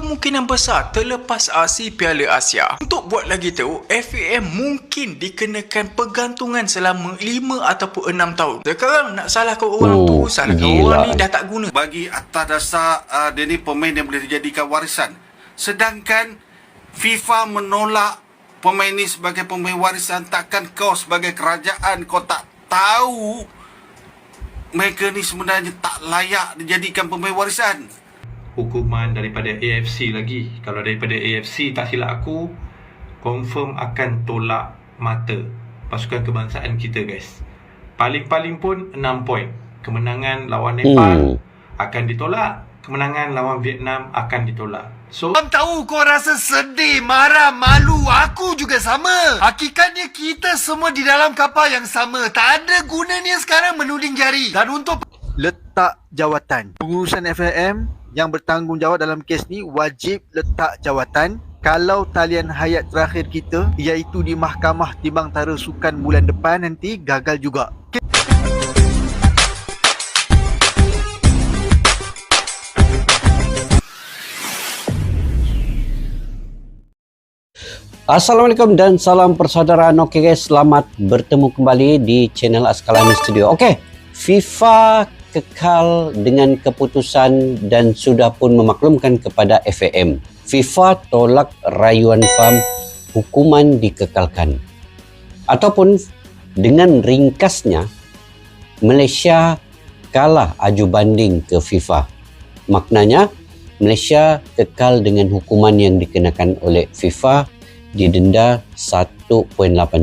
kemungkinan besar terlepas aksi Piala Asia. Untuk buat lagi tahu, FAM mungkin dikenakan pergantungan selama 5 ataupun 6 tahun. Sekarang nak salahkan orang Oh, tu, salahkan gila. orang ni dah tak guna. bagi atas dasar uh, dia ni pemain yang boleh dijadikan warisan. Sedangkan FIFA menolak pemain ni sebagai pemain warisan takkan kau sebagai kerajaan kau tak tahu mereka ni sebenarnya tak layak dijadikan pemain warisan. Hukuman daripada AFC lagi. Kalau daripada AFC tak silap aku confirm akan tolak mata pasukan kebangsaan kita guys. Paling-paling pun 6 poin. Kemenangan lawan Nepal Hmm. akan ditolak, kemenangan lawan Vietnam akan ditolak. So Kau tahu kau rasa sedih, marah, malu. Aku juga sama. Hakikatnya kita semua di dalam kapal yang sama. Tak ada gunanya sekarang menuding jari. Dan untuk letak jawatan. Pengurusan FAM yang bertanggungjawab dalam kes ni wajib letak jawatan kalau talian hayat terakhir kita iaitu di Mahkamah Timbang Tara Sukan bulan depan nanti gagal juga. Assalamualaikum dan salam persaudaraan. Okey guys, selamat bertemu kembali di channel Askalani Studio. Okey, FIFA kekal dengan keputusan dan sudah pun memaklumkan kepada FAM. FIFA tolak rayuan FAM hukuman dikekalkan. Ataupun dengan ringkasnya Malaysia kalah aju banding ke FIFA. Maknanya Malaysia kekal dengan hukuman yang dikenakan oleh FIFA didenda 1.8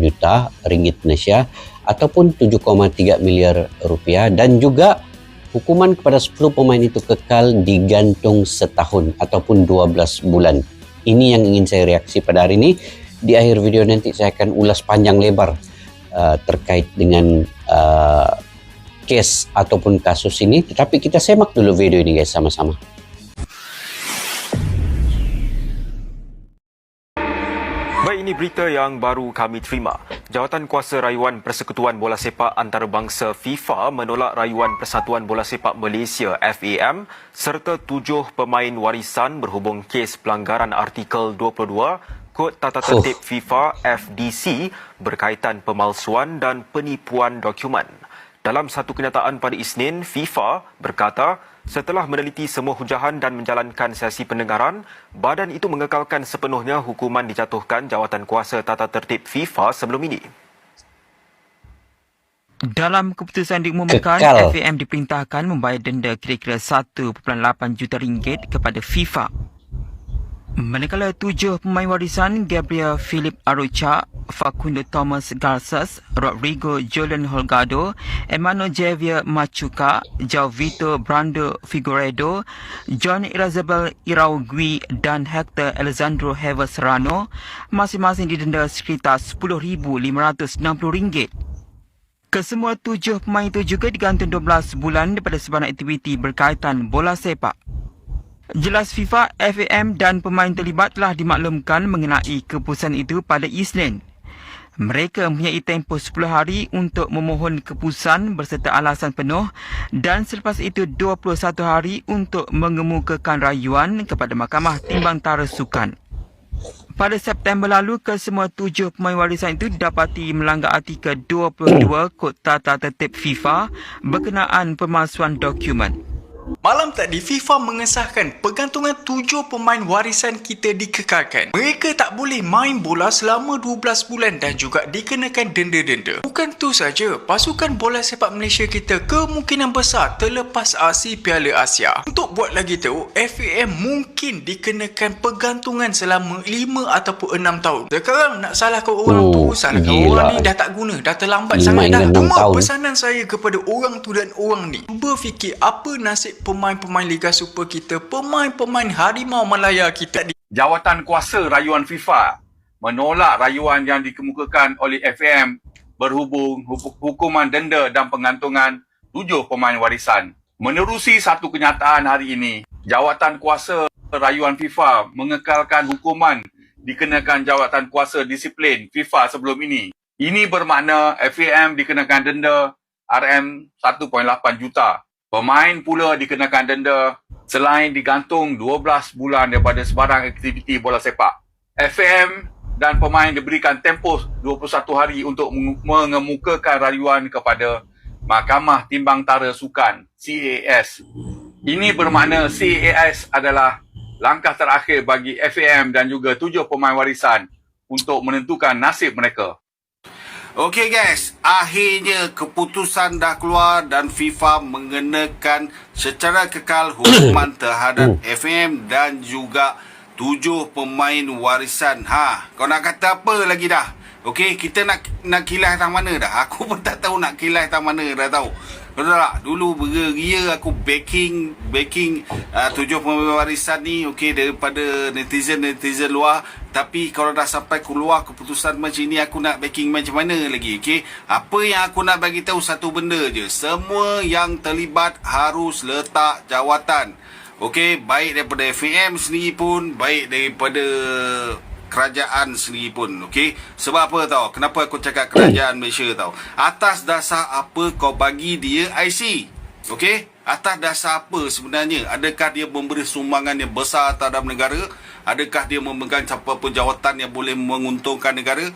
juta ringgit Malaysia ataupun 7,3 miliar rupiah dan juga hukuman kepada 10 pemain itu kekal digantung setahun ataupun 12 bulan. Ini yang ingin saya reaksi pada hari ini. Di akhir video nanti saya akan ulas panjang lebar uh, terkait dengan uh, kes ataupun kasus ini. Tetapi kita semak dulu video ini guys sama-sama. Ini berita yang baru kami terima. Jawatan Kuasa Rayuan Persekutuan Bola Sepak Antarabangsa FIFA menolak rayuan Persatuan Bola Sepak Malaysia FAM serta tujuh pemain warisan berhubung kes pelanggaran artikel 22 Kod Tata Tertib FIFA FDC berkaitan pemalsuan dan penipuan dokumen. Dalam satu kenyataan pada Isnin, FIFA berkata setelah meneliti semua hujahan dan menjalankan sesi pendengaran, badan itu mengekalkan sepenuhnya hukuman dijatuhkan jawatan kuasa tata tertib FIFA sebelum ini. Dalam keputusan diumumkan, Kekal. FAM diperintahkan membayar denda kira-kira 1.8 juta ringgit kepada FIFA. Manakala tujuh pemain warisan Gabriel Philip Arocha, Facundo Thomas Garces, Rodrigo Julian Holgado, Emmanuel Javier Machuca, João Vitor Brando Figueiredo, John Irazabel Iraugui dan Hector Alexandro Hever Serrano masing-masing didenda sekitar RM10,560. Kesemua tujuh pemain itu juga digantung 12 bulan daripada sebarang aktiviti berkaitan bola sepak. Jelas FIFA, FAM dan pemain terlibat telah dimaklumkan mengenai keputusan itu pada Isnin. Mereka mempunyai tempoh 10 hari untuk memohon keputusan berserta alasan penuh dan selepas itu 21 hari untuk mengemukakan rayuan kepada Mahkamah Timbang Tara Sukan. Pada September lalu, kesemua tujuh pemain warisan itu didapati melanggar artikel 22 Kod Tata Tertib FIFA berkenaan pemalsuan dokumen. Malam tadi FIFA mengesahkan pergantungan tujuh pemain warisan kita dikekalkan. Mereka tak boleh main bola selama 12 bulan dan juga dikenakan denda-denda. Bukan tu saja, pasukan bola sepak Malaysia kita kemungkinan besar terlepas aksi Piala Asia. Untuk buat lagi tahu, FAM mungkin dikenakan pergantungan selama 5 ataupun 6 tahun. Sekarang nak salahkan orang tu, Oh, salahkan gila. orang ni dah tak guna, dah terlambat sangat dah. Cuma tahun. pesanan saya kepada orang tu dan orang ni Cuba fikir apa nasib pemain-pemain Liga Super kita Pemain-pemain Harimau Malaya kita Jawatan Kuasa Rayuan FIFA menolak rayuan yang dikemukakan oleh FAM berhubung hu- hukuman denda dan pengantungan tujuh pemain warisan. Menerusi satu kenyataan hari ini, Jawatan Kuasa Rayuan FIFA mengekalkan hukuman dikenakan Jawatan Kuasa Disiplin FIFA sebelum ini. Ini bermakna FAM dikenakan denda RM1.8 juta. Pemain pula dikenakan denda selain digantung 12 bulan daripada sebarang aktiviti bola sepak. FM dan pemain diberikan tempoh 21 hari untuk meng- mengemukakan rayuan kepada Mahkamah Timbang Tara Sukan CAS. Ini bermakna CAS adalah langkah terakhir bagi FAM dan juga tujuh pemain warisan untuk menentukan nasib mereka. Okey guys, akhirnya keputusan dah keluar dan FIFA mengenakan secara kekal hukuman terhadap FM dan juga tujuh pemain warisan. Ha, kau nak kata apa lagi dah? Okey, kita nak nak kilas tang mana dah? Aku pun tak tahu nak kilas tang mana dah tahu. Betul tak? Dulu beria aku backing backing uh, tujuh pemain warisan ni okey daripada netizen-netizen luar. Tapi kalau dah sampai keluar keputusan macam ni aku nak backing macam mana lagi okey? Apa yang aku nak bagi tahu satu benda je. Semua yang terlibat harus letak jawatan okey? Baik daripada FM sendiri pun baik daripada kerajaan sendiri pun okey? Sebab apa tau? Kenapa aku cakap kerajaan Malaysia tau? Atas dasar apa kau bagi dia IC okey? Atas dasar apa sebenarnya? Adakah dia memberi sumbangan yang besar terhadap negara? Adakah dia memegang apa-apa jawatan yang boleh menguntungkan negara?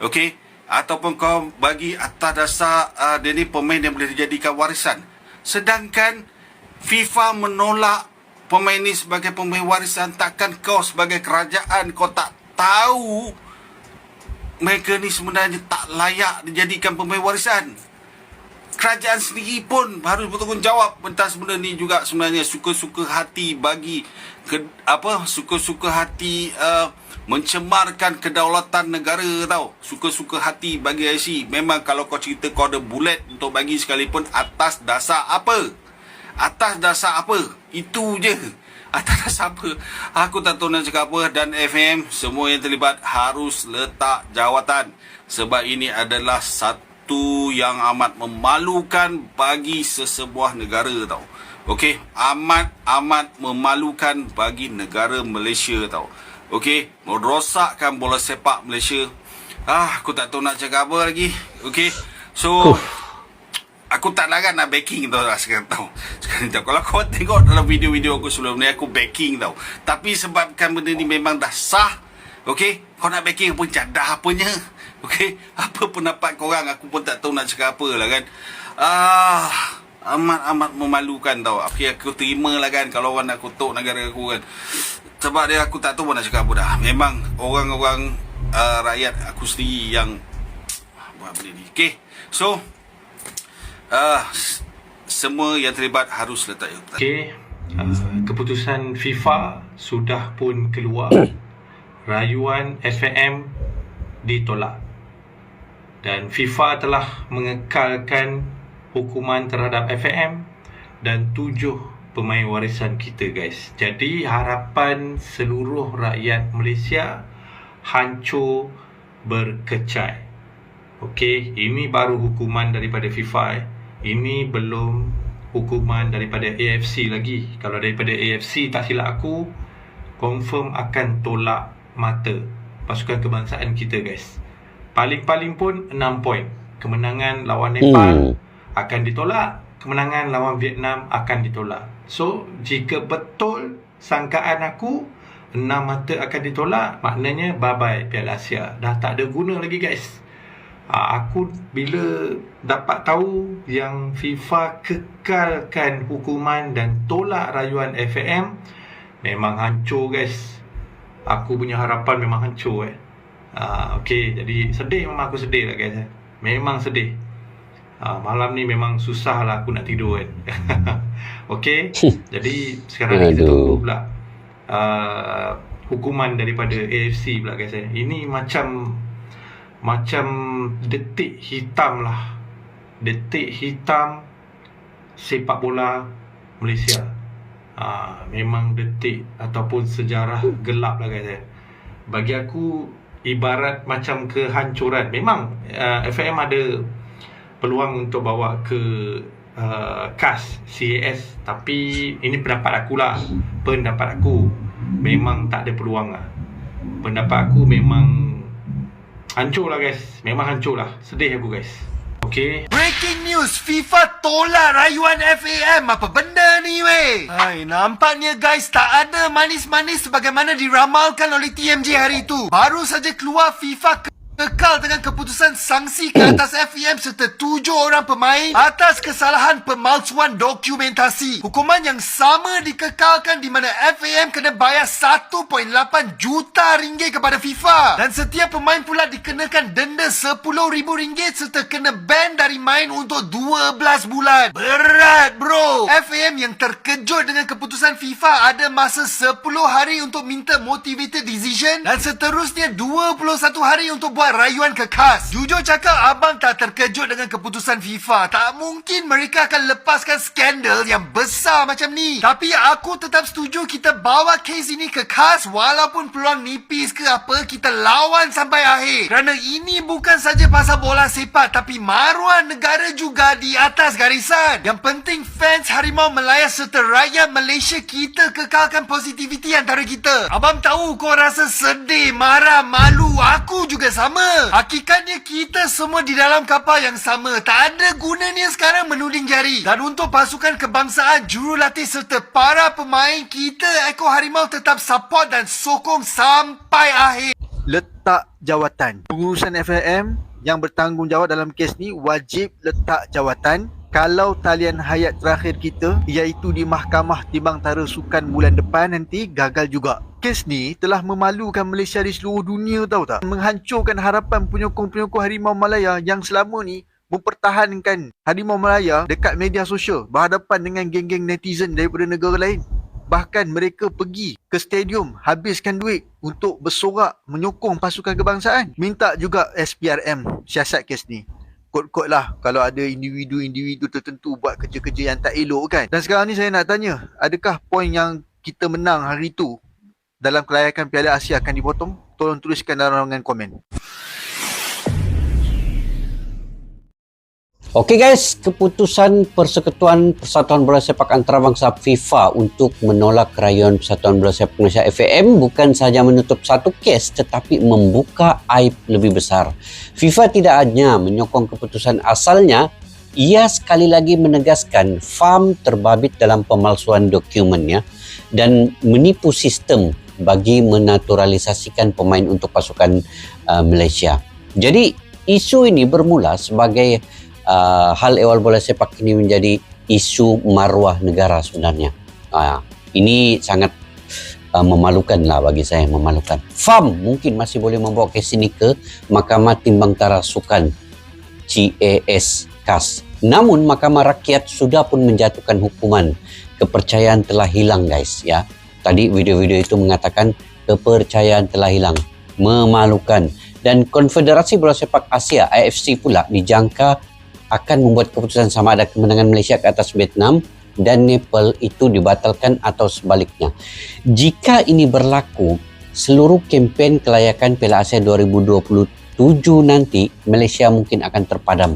Okey? Ataupun kau bagi atas dasar uh, dia ni pemain yang boleh dijadikan warisan? Sedangkan FIFA menolak pemain ni sebagai pemain warisan takkan kau sebagai kerajaan kau tak tahu mereka ni sebenarnya tak layak dijadikan pemain warisan. Kerajaan sendiri pun harus bertanggungjawab tentang benda ni juga sebenarnya. Suka-suka hati bagi ke, apa suka-suka hati uh, mencemarkan kedaulatan negara tau. Suka-suka hati bagi IC memang kalau kau cerita kau ada bullet untuk bagi sekalipun atas dasar apa atas dasar apa? Itu je. Atas dasar apa? Aku tak tahu nak cakap apa. Dan FM semua yang terlibat harus letak jawatan. Sebab ini adalah satu yang amat memalukan bagi sesebuah negara tau. Okey, amat amat memalukan bagi negara Malaysia tau. Okey, merosakkan bola sepak Malaysia. Ah, aku tak tahu nak cakap apa lagi. Okey. So, aku tak larat nak backing tau lah sekarang tau. Sekarang tau. Kalau kau tengok dalam video-video aku sebelum ni, aku backing tau. Tapi sebabkan benda ni memang dah sah, okey, kau nak backing pun dah apanya. Okey, apa pendapat korang, aku pun tak tahu nak cakap apa lah kan. Ah, amat-amat memalukan tau. Okey, aku terima lah kan kalau orang nak kutuk negara aku kan. Sebab dia aku tak tahu pun nak cakap apa dah. Memang orang-orang uh, rakyat aku sendiri yang buat benda ni. Okey, so uh, semua yang terlibat harus letak jawatan. Okey, uh, keputusan FIFA sudah pun keluar. Rayuan FAM ditolak. Dan FIFA telah mengekalkan hukuman terhadap FAM dan tujuh pemain warisan kita guys. Jadi harapan seluruh rakyat Malaysia hancur berkecai. Okey, ini baru hukuman daripada FIFA. Eh. Ini belum hukuman daripada AFC lagi. Kalau daripada AFC tak silap aku confirm akan tolak mata pasukan kebangsaan kita guys. Paling-paling pun 6 poin. Kemenangan lawan Nepal Hmm. akan ditolak, kemenangan lawan Vietnam akan ditolak. So, jika betul sangkaan aku 6 mata akan ditolak, maknanya bye-bye Piala Asia. Dah tak ada guna lagi guys. Ha, aku bila dapat tahu yang FIFA kekalkan hukuman dan tolak rayuan FAM, memang hancur guys. Aku punya harapan memang hancur eh. Ha, okay, jadi sedih memang aku sedih lah guys. Eh. Memang sedih. Ha, malam ni memang susah lah aku nak tidur kan. okay, jadi sekarang ni kita tunggu pula uh, hukuman daripada AFC pula guys eh. Ini macam macam detik hitam lah. Detik hitam sepak bola Malaysia. Ha, memang detik ataupun sejarah gelap lah guys eh. Bagi aku ibarat macam kehancuran. Memang uh, FAM ada peluang untuk bawa ke uh, CAS CAS tapi ini pendapat aku lah pendapat aku memang tak ada peluang lah pendapat aku memang hancur lah guys memang hancur lah sedih aku guys Okey. Breaking news, FIFA tolak rayuan FAM. Apa benda ni weh? Hai, nampaknya guys tak ada manis-manis sebagaimana diramalkan oleh TMJ hari itu. Baru saja keluar FIFA ke- kekal dengan keputusan sanksi ke atas FEM serta tujuh orang pemain atas kesalahan pemalsuan dokumentasi. Hukuman yang sama dikekalkan di mana FAM kena bayar 1.8 juta ringgit kepada FIFA. Dan setiap pemain pula dikenakan denda RM10,000 serta kena ban dari main untuk 12 bulan. Berat bro. FAM yang terkejut dengan keputusan FIFA ada masa 10 hari untuk minta motivated decision dan seterusnya 21 hari untuk buat rayuan kekas. Jujur cakap abang tak terkejut dengan keputusan FIFA. Tak mungkin mereka akan lepaskan skandal yang besar macam ni. Tapi aku tetap setuju kita bawa kes ini ke kas walaupun peluang nipis ke apa kita lawan sampai akhir. Kerana ini bukan saja pasal bola sepak tapi maruah negara juga di atas garisan. Yang penting fans Harimau Melaya serta rakyat Malaysia kita kekalkan positiviti antara kita. Abang tahu kau rasa sedih, marah, malu. Aku juga sama. Hakikatnya kita semua di dalam kapal yang sama. Tak ada gunanya sekarang menuding jari. Dan untuk pasukan kebangsaan, jurulatih serta para pemain, kita Eko Harimau tetap support dan sokong sampai akhir. letak jawatan. Pengurusan FAM yang bertanggungjawab dalam kes ni wajib letak jawatan kalau talian hayat terakhir kita iaitu di Mahkamah Timbang-Tara Sukan bulan depan nanti gagal juga. Kes ni telah memalukan Malaysia di seluruh dunia tahu tak? Menghancurkan harapan penyokong-penyokong Harimau Malaya yang selama ni mempertahankan Harimau Malaya dekat media sosial berhadapan dengan geng-geng netizen daripada negara lain. Bahkan mereka pergi ke stadium habiskan duit untuk bersorak menyokong pasukan kebangsaan. Minta juga SPRM siasat kes ni. Kot-kot lah kalau ada individu-individu tertentu buat kerja-kerja yang tak elok kan. Dan sekarang ni saya nak tanya, adakah poin yang kita menang hari tu dalam kelayakan Piala Asia akan dipotong? Tolong tuliskan dalam ruangan komen. Okey guys, keputusan Persekutuan Persatuan Bola Sepak Antarabangsa FIFA untuk menolak rayuan Persatuan Bola Sepak Malaysia FAM bukan sahaja menutup satu kes tetapi membuka aib lebih besar. FIFA tidak hanya menyokong keputusan asalnya, ia sekali lagi menegaskan FAM terbabit dalam pemalsuan dokumennya dan menipu sistem bagi menaturalisasikan pemain untuk pasukan uh, Malaysia. Jadi isu ini bermula sebagai uh, hal ehwal bola sepak ini menjadi isu maruah negara sebenarnya. Uh, ini sangat uh, memalukan lah bagi saya, memalukan. FAM mungkin masih boleh membawa kes ini ke Mahkamah Timbang Tara Sukan CAS CAS. Namun Mahkamah Rakyat sudah pun menjatuhkan hukuman. Kepercayaan telah hilang guys ya. Tadi video-video itu mengatakan kepercayaan telah hilang. Memalukan. Dan Konfederasi Bola Sepak Asia AFC pula dijangka akan membuat keputusan sama ada kemenangan Malaysia ke atas Vietnam dan Nepal itu dibatalkan atau sebaliknya. Jika ini berlaku, seluruh kempen kelayakan Piala Asia 2027 nanti Malaysia mungkin akan terpadam.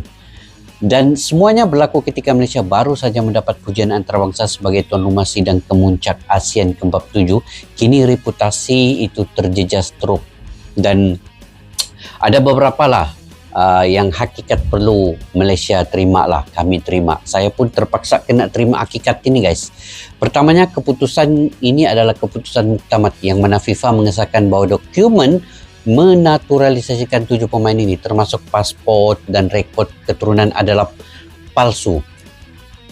Dan semuanya berlaku ketika Malaysia baru saja mendapat pujian antarabangsa sebagai tuan rumah sidang kemuncak ASEAN ke-47. Kini reputasi itu terjejas teruk dan ada beberapa lah uh, yang hakikat perlu Malaysia terima lah, kami terima. Saya pun terpaksa kena terima hakikat ini guys. Pertamanya keputusan ini adalah keputusan muktamad yang mana FIFA mengesahkan bahawa dokumen menaturalisasikan tujuh pemain ini termasuk pasport dan rekod keturunan adalah palsu.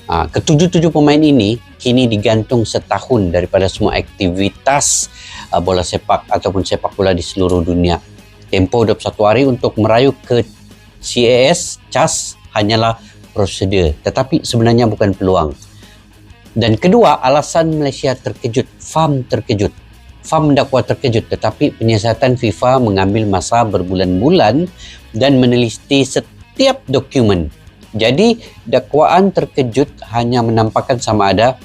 Ha, ketujuh-tujuh pemain ini kini digantung setahun daripada semua aktivitas uh, bola sepak ataupun sepak bola di seluruh dunia. Tempoh 21 hari untuk merayu ke CAS, CAS hanyalah prosedur tetapi sebenarnya bukan peluang. Dan kedua, alasan Malaysia terkejut, FAM terkejut. FAM mendakwa terkejut tetapi penyiasatan FIFA mengambil masa berbulan-bulan dan meneliti setiap dokumen. Jadi dakwaan terkejut hanya menampakkan sama ada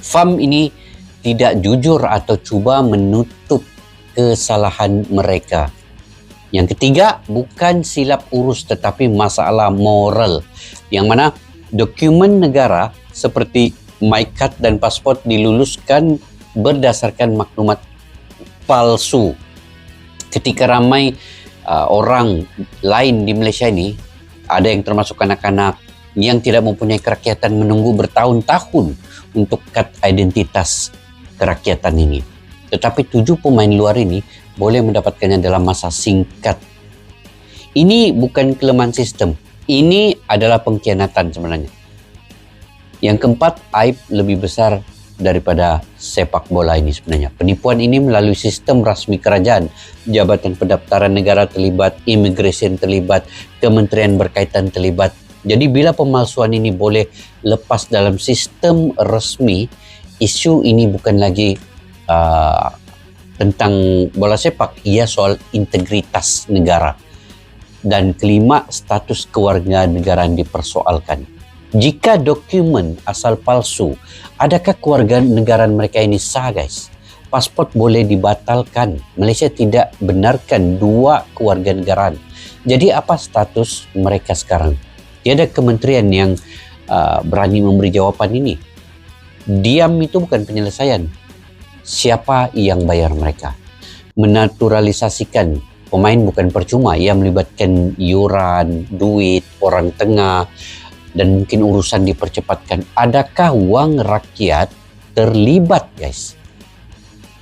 FAM ini tidak jujur atau cuba menutup kesalahan mereka. Yang ketiga, bukan silap urus tetapi masalah moral. Yang mana dokumen negara seperti MyCard dan pasport diluluskan berdasarkan maklumat palsu. Ketika ramai uh, orang lain di Malaysia ini ada yang termasuk anak-anak yang tidak mempunyai kerakyatan menunggu bertahun-tahun untuk kad identitas kerakyatan ini. Tetapi tujuh pemain luar ini boleh mendapatkannya dalam masa singkat. Ini bukan kelemahan sistem. Ini adalah pengkhianatan sebenarnya. Yang keempat, aib lebih besar daripada sepak bola ini sebenarnya. Penipuan ini melalui sistem rasmi kerajaan, jabatan pendaftaran negara terlibat, imigresen terlibat, kementerian berkaitan terlibat. Jadi bila pemalsuan ini boleh lepas dalam sistem resmi, isu ini bukan lagi uh, tentang bola sepak, ia soal integritas negara. Dan kelima, status kewarganegaraan dipersoalkan. Jika dokumen asal palsu, adakah kewarganegaraan mereka ini sah guys? Pasport boleh dibatalkan. Malaysia tidak benarkan dua kewarganegaraan. Jadi apa status mereka sekarang? Tiada kementerian yang uh, berani memberi jawapan ini. Diam itu bukan penyelesaian. Siapa yang bayar mereka? Menaturalisasikan pemain bukan percuma. Ia melibatkan yuran, duit, orang tengah dan mungkin urusan dipercepatkan. Adakah wang rakyat terlibat guys?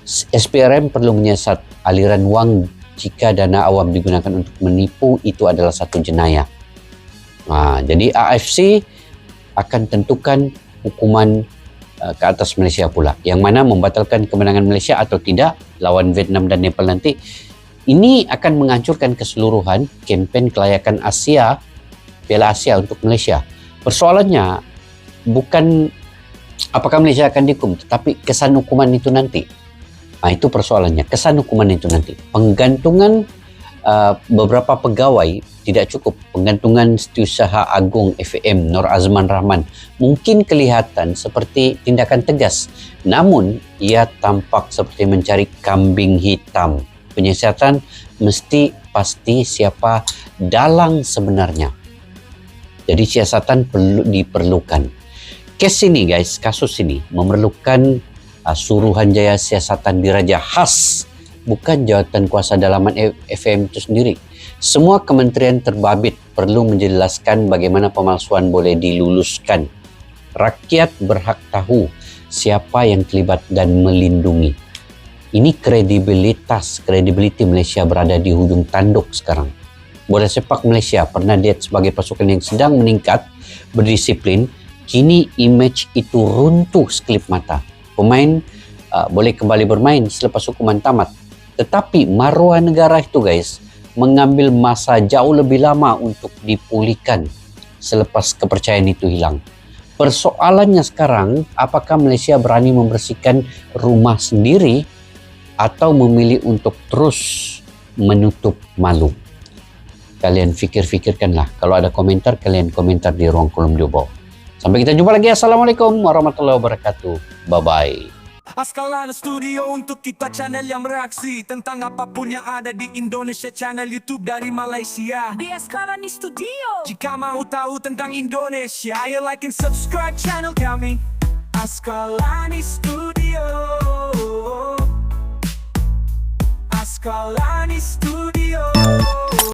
SPRM perlu menyiasat aliran wang jika dana awam digunakan untuk menipu itu adalah satu jenayah. Ha, jadi AFC akan tentukan hukuman uh, ke atas Malaysia pula. Yang mana membatalkan kemenangan Malaysia atau tidak lawan Vietnam dan Nepal nanti. Ini akan menghancurkan keseluruhan kempen kelayakan Asia, Piala Asia untuk Malaysia. Persoalannya bukan apakah Malaysia akan dihukum, tetapi kesan hukuman itu nanti. Nah, itu persoalannya, kesan hukuman itu nanti. Penggantungan uh, beberapa pegawai tidak cukup. Penggantungan Setiausaha Agung FAM Nur Azman Rahman mungkin kelihatan seperti tindakan tegas. Namun, ia tampak seperti mencari kambing hitam. Penyiasatan mesti pasti siapa dalang sebenarnya. Jadi siasatan perlu diperlukan. Kes ini guys, kasus ini memerlukan uh, Suruhanjaya Siasatan Diraja khas bukan jawatan kuasa dalaman FM itu sendiri. Semua kementerian terbabit perlu menjelaskan bagaimana pemalsuan boleh diluluskan. Rakyat berhak tahu siapa yang terlibat dan melindungi. Ini kredibilitas, kredibiliti Malaysia berada di hujung tanduk sekarang. Bola sepak Malaysia pernah diet sebagai pasukan yang sedang meningkat, berdisiplin, kini image itu runtuh sekelip mata. Pemain uh, boleh kembali bermain selepas hukuman tamat. Tetapi maruah negara itu guys, mengambil masa jauh lebih lama untuk dipulihkan selepas kepercayaan itu hilang. Persoalannya sekarang, apakah Malaysia berani membersihkan rumah sendiri atau memilih untuk terus menutup malu? Kalian fikir-fikirkanlah. Kalau ada komentar, kalian komentar di ruang kolom di bawah. Sampai kita jumpa lagi. Assalamualaikum warahmatullahi wabarakatuh. Bye-bye. Askalan Studio untuk kita channel yang bereaksi Tentang apa pun yang ada di Indonesia Channel YouTube dari Malaysia Di Askalani Studio Jika mau tahu tentang Indonesia Ayo like and subscribe channel kami Askalani Studio Askalani Studio